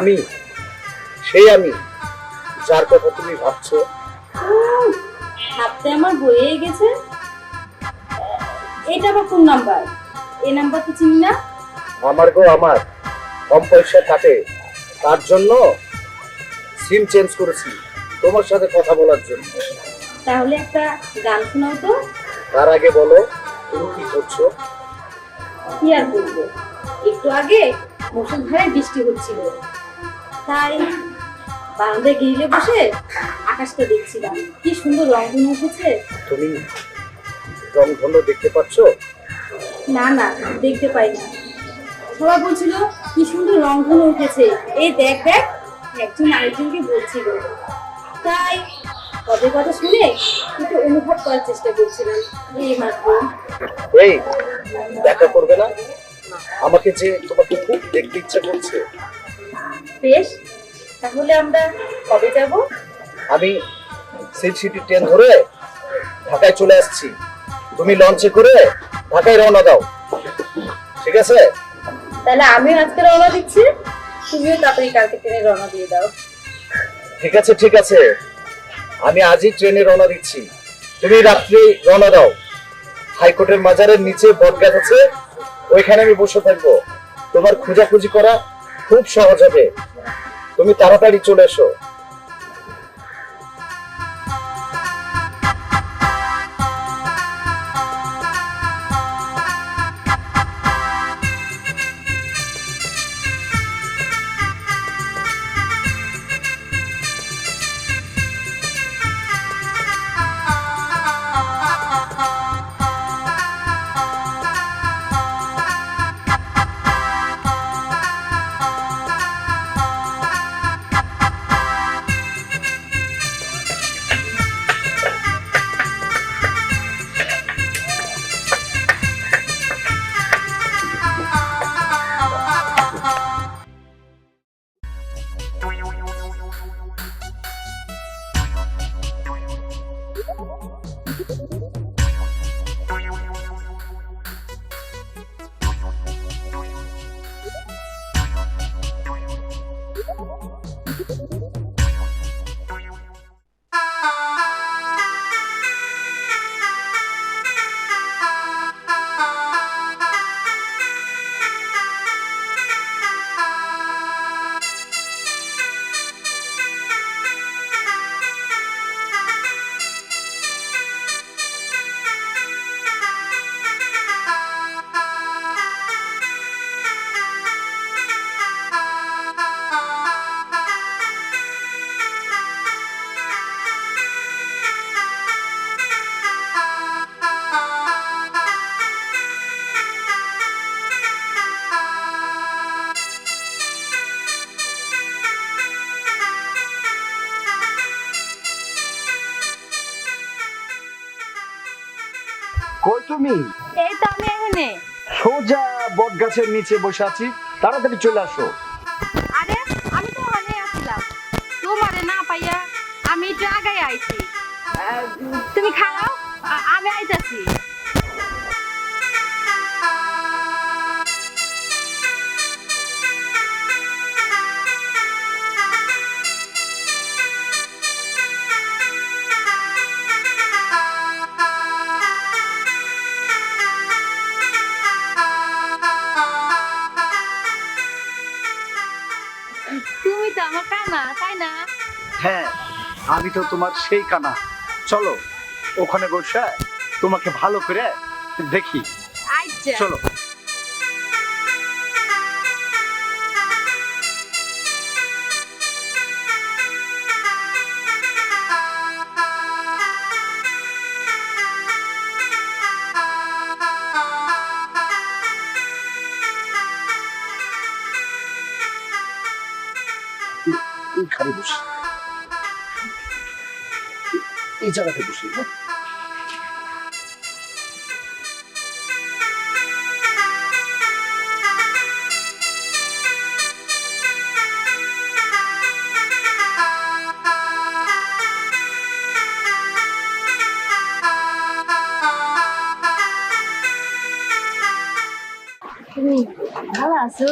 আমি সেই আমি যার কথা তুমি ভাবছ। ভাবতে আমার বইয়ে গেছে। এটা আবার কোন নাম্বার? এই নাম্বার তো চিনি না? আমার গো আমার। কম পয়সা কাটে। তার জন্য সিম চেঞ্জ করেছি। তোমার সাথে কথা বলার জন্য। তাহলে একটা গান শোনাও তো। তার আগে বলো তুমি কি করছ? কি আর করব? একটু আগে মুসুলধারে বৃষ্টি হচ্ছিল। তাই বারান্দায় গিরিলে বসে আকাশটা দেখছিলাম। কি সুন্দর রঙ উঠেছে। তুমি রংধন্য দেখতে পাচ্ছ? না না দেখতে পাই না সবাই বলছিল কি সুন্দর রং ধনু উঠেছে। এই দেখ দেখ একজন আরেকজনকে বলছিল। তাই ওদের কথা শুনে একটু অনুভব করার চেষ্টা করছিলাম। এই মাত্র এই দেখা করবে না? আমাকে যে তোমাকে খুব দেখতে ইচ্ছা করছে। বেশ তাহলে আমরা কবে যাব? আমি সিটি ট্রেন ধরে ঢাকায় চলে আসছি। তুমি লঞ্চে করে ঢাকায় রওনা দাও। ঠিক আছে? তাহলে আজকে রওনা দিচ্ছি তুমিও তাড়াতাড়ি কালকে ট্রেনে রওনা দিয়ে দাও। ঠিক আছে ঠিক আছে। আমি আজই ট্রেনে রওনা দিচ্ছি। তুমি রাত্রি রওনা দাও। হাইকোর্টের মাজারের নিচে বটগাছ আছে ওইখানে আমি বসে থাকব। তোমার খোঁজাখুঁজি করা খুব সহজ হবে। তুমি তাড়াতাড়ি চলে এসো। গাছের নিচে বসে আছি। তাড়াতাড়ি চলে আসো। আরে, আমি তো ওখানে আসলাম তোমারে না পাইয়া আমি একটু আগে আইছি। তুমি খাও আমি আইতাছি। তো তোমার সেই কানা চলো ওখানে বসে তোমাকে ভালো করে দেখি। আচ্ছা। চলো। এই জায়গাতে বসি? ভালো আছো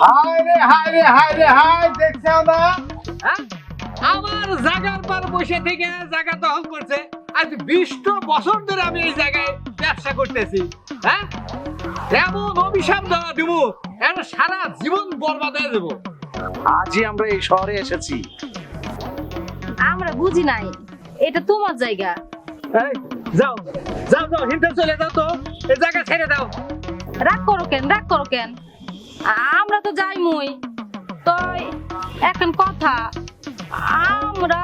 হায় রে হায় রে হায় রে হায় দেখছ না হ্যাঁ? আমার জায়গার পর বসে থেকে জায়গা দখল করছে। আজ বিশটা বছর ধরে আমি এই জায়গায় ব্যবসা করতেছি হ্যাঁ? এমন অভিশাপ দেওয়া দিব এর সারা জীবন বরবাদ হয়ে দেবো আজই আমরা এই শহরে এসেছি। আমরা বুঝি নাই এটা তোমার জায়গা। এই, যাও যাও যাও হিন্দে চলে যাও তো এই জায়গা ছেড়ে দাও। রাগ করো কেন রাগ করো কেন? আমরা তো যাই মুই তই এখন কথা। আমরা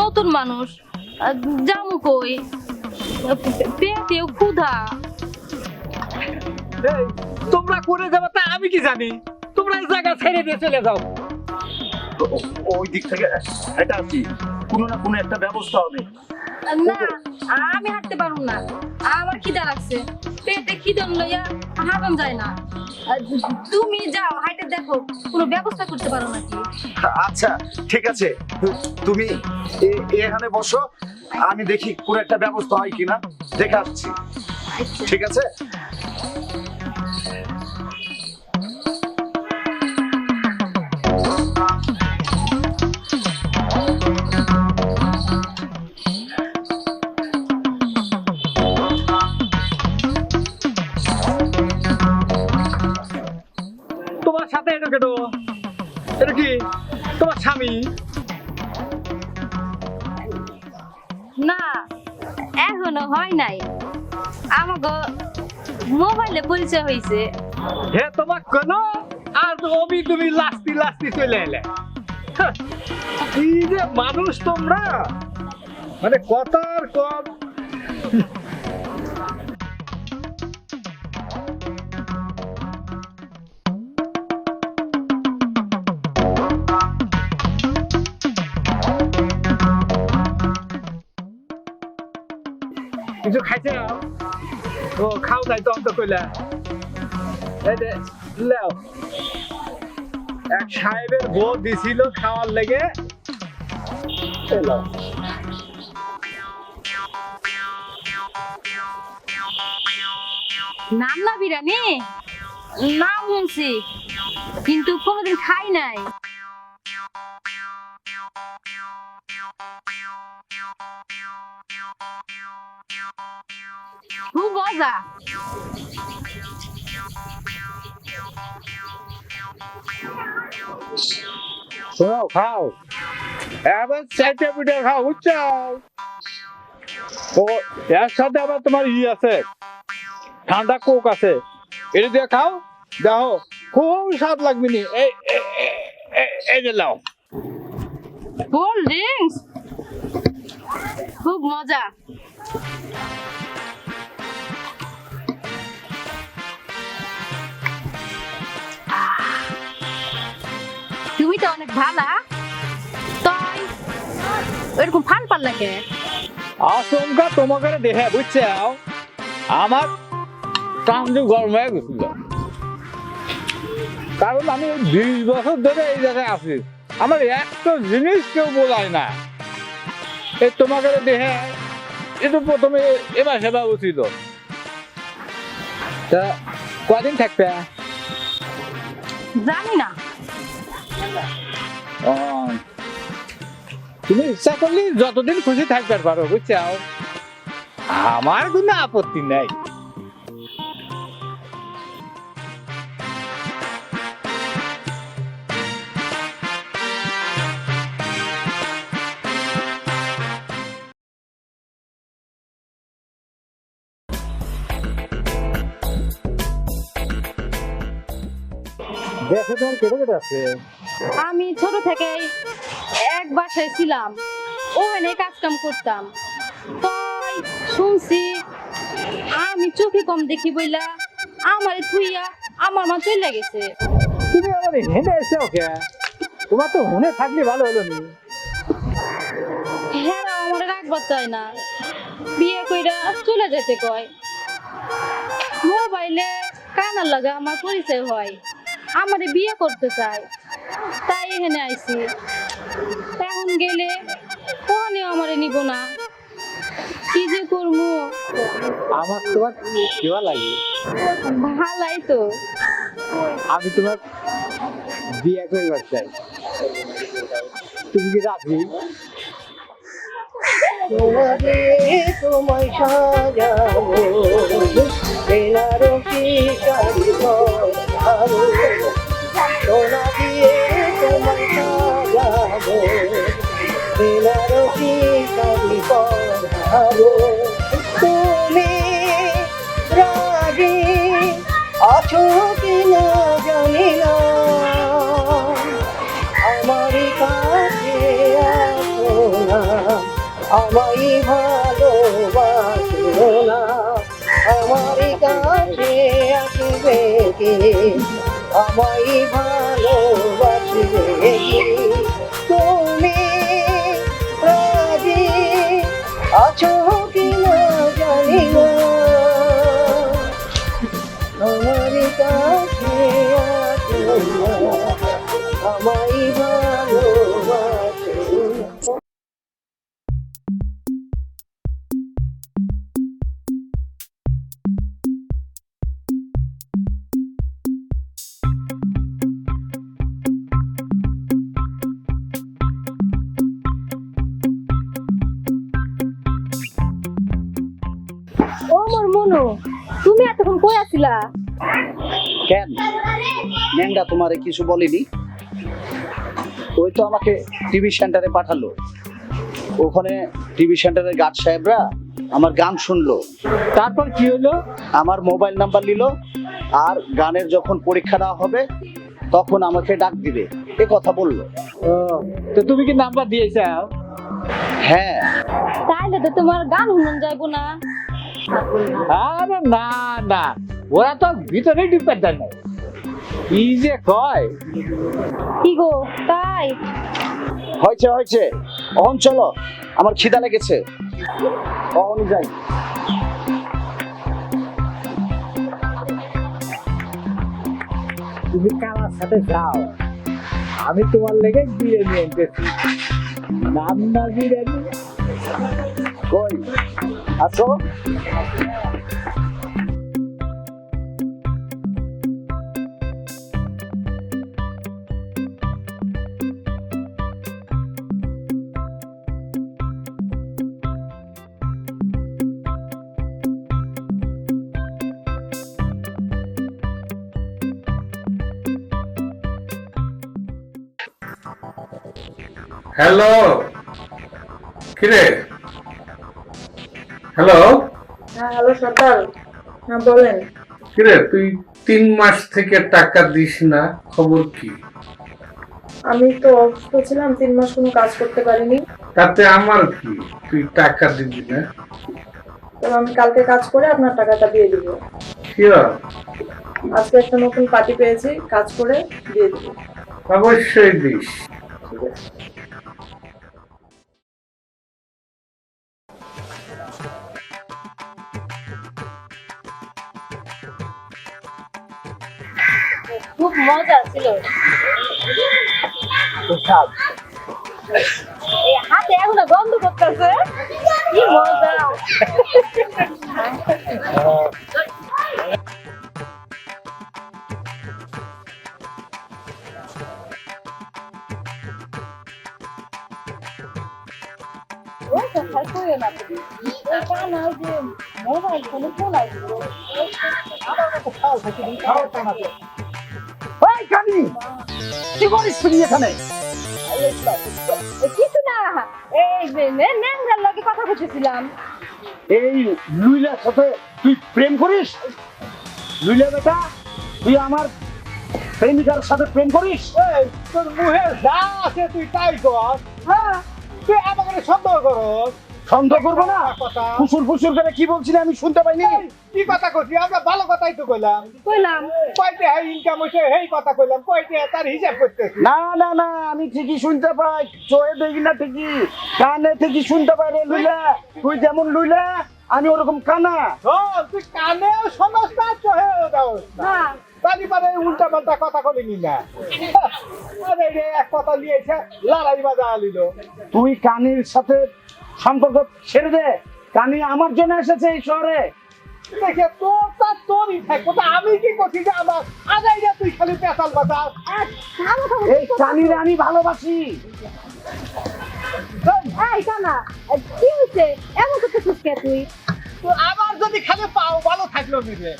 নতুন মানুষ। যামু কই? পেটেও ক্ষুধা। তোমরা করে যাবে তা আমি কি জানি? তোমরা এই জায়গা ছেড়ে দিয়ে চলে যাও। ওই দিক থেকে এটা কি? কোনো না কোনো একটা ব্যবস্থা হবে। না আমি হাঁটতে পারব না। আমার খিদা লাগছে। পেটে খিদন লইয়া হাঁটান যায় না। তুমি যাও হাইটে দেখো কোনো ব্যবস্থা করতে পারো নাকি? আচ্ছা ঠিক আছে। তুমি এ- এখানে বসো আমি দেখি কোনো একটা ব্যবস্থা হয় কিনা। দেখে আসছি। আচ্ছা। ঠিক আছে? হয়েছে হে তোমার কোন আর অবি তুমি লাস্তি লাস্তি চলে এলে। হ্যাঁ, কি যে মানুষ তোমরা? মানে কথার কম। কিছু খাইছে? ও খাও তাই তো অন্ত কইলা। এক সাহেবের বউ দিছিল খাওয়ার লেগে। নাম না বিরিয়ানি নাম শুনছি, কিন্তু কোনোদিন খাই নাই। খুব মজা। শোনো, খাও। এবার চারটে পিঠে খাও, বুঝছ? ও, এর সাথে আবার তোমার ই আছে। ঠান্ডা কোক আছে। এটা দিয়ে খাও, দেখো খুব স্বাদ লাগবে নি। এই- এই যে লাও কোল্ড ড্রিঙ্কস? খুব মজা। তুমি তো অনেক ভালা তাই এরকম ফান পাল লাগে। আচমকা তোমাকে দেখে আমার কামজু গরম হয়ে গেছিল। কারণ আমি বিশ বছর ধরে এই জায়গায় আছি। আমার একটা জিনিস কেউ বোঝায় না। এই তোমাকে দেখে এটা প্রথমে এবার সেবা উচিত। তা কদিন থাকবে? জানি না। তুমি ইচ্ছা করলে যতদিন খুশি থাকতে পারো বুঝছ? আমার কোনো আপত্তি নাই। তোমার কেটে কেটে আছে? আমি ছোট থেকেই এক বাসায় ছিলাম। ওখানে কাজ কাম করতাম। তাই শুনছি আমি চোখে কম দেখি বইলা আমার থুইয়া আমার মা চলে গেছে। তুমি আমার হেঁটে এসে ওকে তোমার তো মনে থাকলে ভালো হলো নি। হ্যাঁ আমার রাখবার চায় না। বিয়ে কইরা চলে যেতে কয়। মোবাইলে কানার লাগা আমার পরিচয় হয়। আমারে বিয়ে করতে চায়। তাই এখানে আইছি। এখন গেলে ওখানে আমারে নিব না। কি যে করব? আমার তোমার কেবা লাগে ভালাই তো। আমি তোমার বিয়ে করবার চাই। তুমি কি রাজি? তোমাকে তোমায় সাজাবো বেনারসি শাড়ি সোনা দিয়ে তোমায় সাজাবো বেনারসি শাড়ি পরাবো তুমি রাজি আছো কিনা জানি না। আমার কাছে আসো না আমায় ভালোবাসো না। আমার কাছে আসবে কে? আমায় ভালোবাসবে। তুমি রাজি আছো? ন্যাংরা তোমারে কিছু বলেনি। ওই তো আমাকে টিভি সেন্টারে পাঠালো। ওখানে টিভি সেন্টারের গার্ড সাহেবরা আমার গান শুনলো। তারপর কি হলো? আমার মোবাইল নাম্বার নিল আর গানের যখন পরীক্ষা দেওয়া হবে তখন আমাকে ডাক দিবে। এ কথা বলল। তো তুমি কি নাম্বার দিয়েছাও হ্যাঁ। তাইলে তো তোমার গান শুনুন যাইবো না। আরে না না। ওরা তো ভিতরে ডিপেন্ড নাই। কি যে কয়? কি গো তাই? হয়েছে হয়েছে। অহন চলো। আমার খিদা লেগেছে। অহন যাই। তুমি কামার সাথে যাও। আমি তোমার লেগে বিরিয়ানি আনতেছি। নাম না বিরিয়ানি। কই? আসো। হ্যালো কিরে? হ্যালো হ্যাঁ হ্যালো সকাল হ্যাঁ বলেন। কিরে তুই তিন মাস থেকে টাকা দিস না খবর কি? আমি তো অসুস্থ ছিলাম তিন মাস কোনো কাজ করতে পারিনি। তাতে আমার কি? তুই টাকা দিবি না? তবে আমি কালকে কাজ করে আপনার টাকাটা দিয়ে দিব। শিওর আজকে একটা নতুন পার্টি পেয়েছি কাজ করে দিয়ে দিব। অবশ্যই দিস। ঠিক আছে। খুব মজা ছিল। হাতে এখন গন্ধ করতেছে। কি মজা। মোবাইল ফোনে ফোলাই দিল এই কানি কি করিস তুই এখানে? কিছু না। এই ন্যাংরার লগে কথা বলতেছিলাম। এই লুইলার সাথে তুই প্রেম করিস? লুইলা বেটা তুই আমার প্রেমিকার সাথে প্রেম করিস? এই, তোর মুখে যা আছে তুই তাই কর। হ্যাঁ। তুই আমাকে সন্দেহ করস? সন্দেহ করব না। কথা? ফুসুর ফুসুর করে কি বলছিলি আমি শুনতে পাইনি। কি কথা করছি আমরা ভালো কথাই তো কইলাম। কইলাম। কয়টা হ্যাঁ ইনকাম হইছে এই কথা কইলাম। কয়টা তার হিসাব করতেছি? না না না আমি ঠিকই শুনতে পাই। চোখে দেখি না ঠিকই। কানে ঠিকই শুনতে পাই রে লুইলা। তুই যেমন লুইলা আমি ওরকম কানা। তুই কানেও শোনস না চোখেও দাওস না। তারি উল্টা পাল্টা কথা কলিনি না আরে এক কথা লিয়েছে লড়াই বাজা আলিল। তুই কানির সাথে সম্পর্ক ছেড়ে দে। কানি আমার জন্য এসেছে এই শহরে। দেখে তোর তার তোরই থাকব তা আমি কি করছি যে আমার? না তুই খালি বাজার এই কানিরে আমি ভালোবাসি। এই কানা কি এমন তুই? তো আবার যদি খালি পাও ভালো থাকল নিজে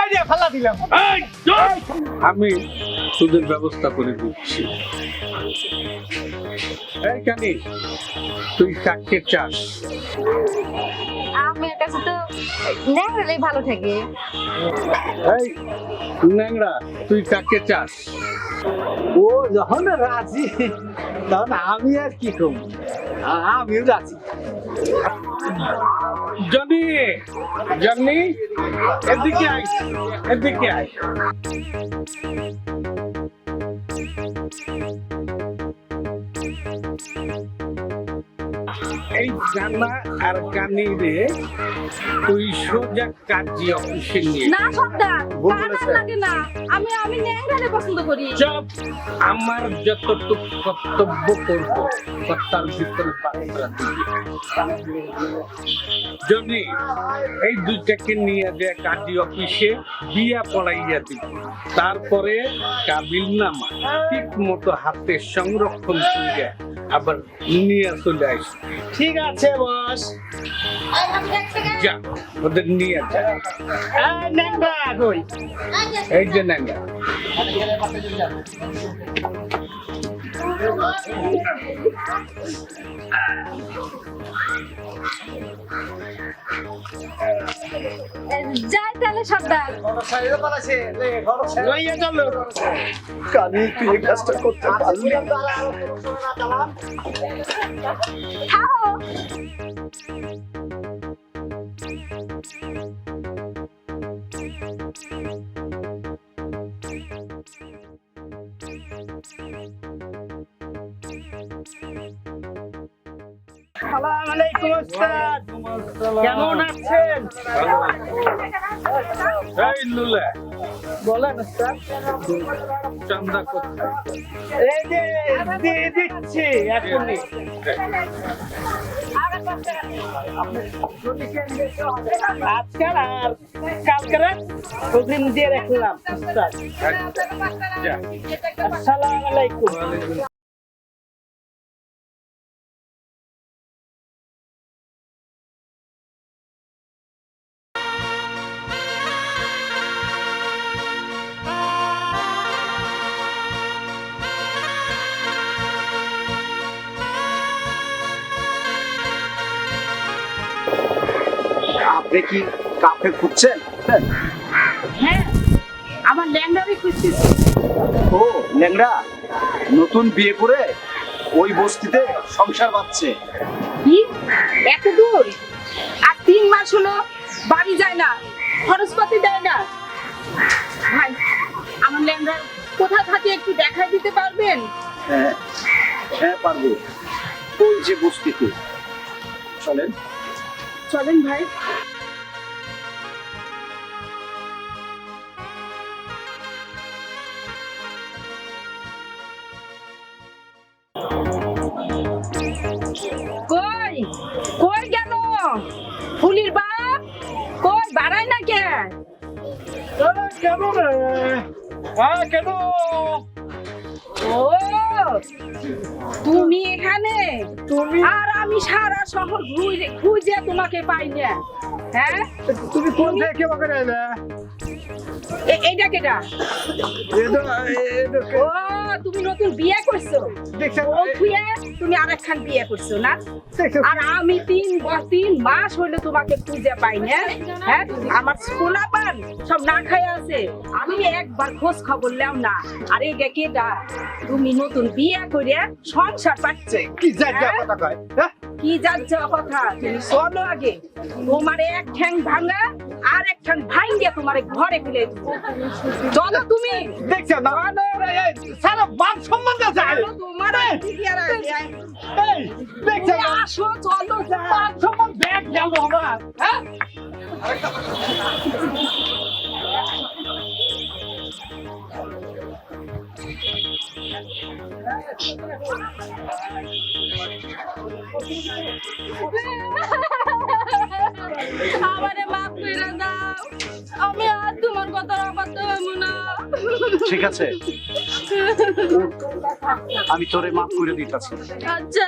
তোর পাইয়ে ফেলা দিলাম। আমি তোদের ব্যবস্থা করে দিচ্ছি। এই কানি তুই কাকে চাস? আমার কাছে তো ন্যাংরালেই ভালো থাকে। এই ন্যাংরা তুই কাকে চাস? ও যখন রাজি তখন আমি আর কি করব? আমিও রাজি। জনি জনি, এদিকে আয় এদিকে আয়। এই জানা আর কানি রে তুই সোজা কাজী অফিসে নিয়ে না সর্দার ভুল বলেছে। লাগে না। আমি আমি ন্যাংরালে পছন্দ করি। চপ। আমার যতটুকু কর্তব্য করব কর্তার ভিতরে পাত্রা দিবি যদি এই দুইটাকে নিয়ে দেয় কাজী অফিসে বিয়া পড়াইয়া দিবি তারপরে কাবিল নামা ঠিক মতো হাতে সংরক্ষণ করে আবার নিয়ে চলে আসবি। ঠিক আছে বস। যা ওদের নিয়ে যা। এই ন্যাংরা কই? এই যে নাঙ্গা যাই তাহলে সাবধান কানি তুই এই কাজটা করতে পারলি কেমন আছেন? এই লুলা বলেন চান্দা এই যে দিয়ে দিচ্ছি এখনই আজকাল আর কালকের প্রতিদিন দিয়ে রাখলাম ওস্তাদ আসসালামু আলাইকুম। খুঁজছেন হ্যাঁ আমার ল্যাংড়ারই খুঁজতেছি। ও ল্যাংড়া নতুন বিয়ে করে ওই বস্তিতে সংসার বাঁধছে। কি? এত দূর? আর তিন মাস হলো বাড়ি যায় না খরচপাতি দেয় না। ভাই আমার ল্যাংড়া কোথা থাকে একটু দেখাই দিতে পারবেন? হ্যাঁ হ্যাঁ পারব। ওই যে বস্তিতে? চলেন। চলেন ভাই। হ্যাঁ কেন ও তুমি এখানে? তুমি? আর আমি সারা শহর ঘুরে খুঁজে তোমাকে পাই না। হ্যাঁ? তুমি কোন থেকে আমাকে এলে? এইটা কেটা? তুমি নতুন বিয়ে করছ? ও খুঁয়ে তুমি আরেকখান বিয়ে করছ না? আর আমি তিন তিন মাস হইল তোমাকে খুঁজে পাই না। হ্যাঁ আমার স্কুলা পান সব না খাই আছে। আমি একবার খোঁজ খবর লেও না। আরে কে কেটা তুমি নতুন বিয়ে করে সংসার পাচ্ছে। কি জায়গা কথা কয় হ্যাঁ? কি যাচ্ছে কথা? তুমি চলো আগে। তোমার এক ঠ্যাং ভাঙা আর এক ঠ্যাং ভাঙ্গিয়া তোমার ঘরে ফেলে চলো তুমি। দেখছ না? সারা বাপ সম্বন্ধ আছে তোমার দেখছ? আসো চলো। বাপ ব্যাগ গেল আমার। হ্যাঁ? আমারে মাফ করে দাও। আমি আর তোমার কথা অবাধ্য হইব না। ঠিক আছে। আমি তোরে মাফ করে দিতেছি। আচ্ছা।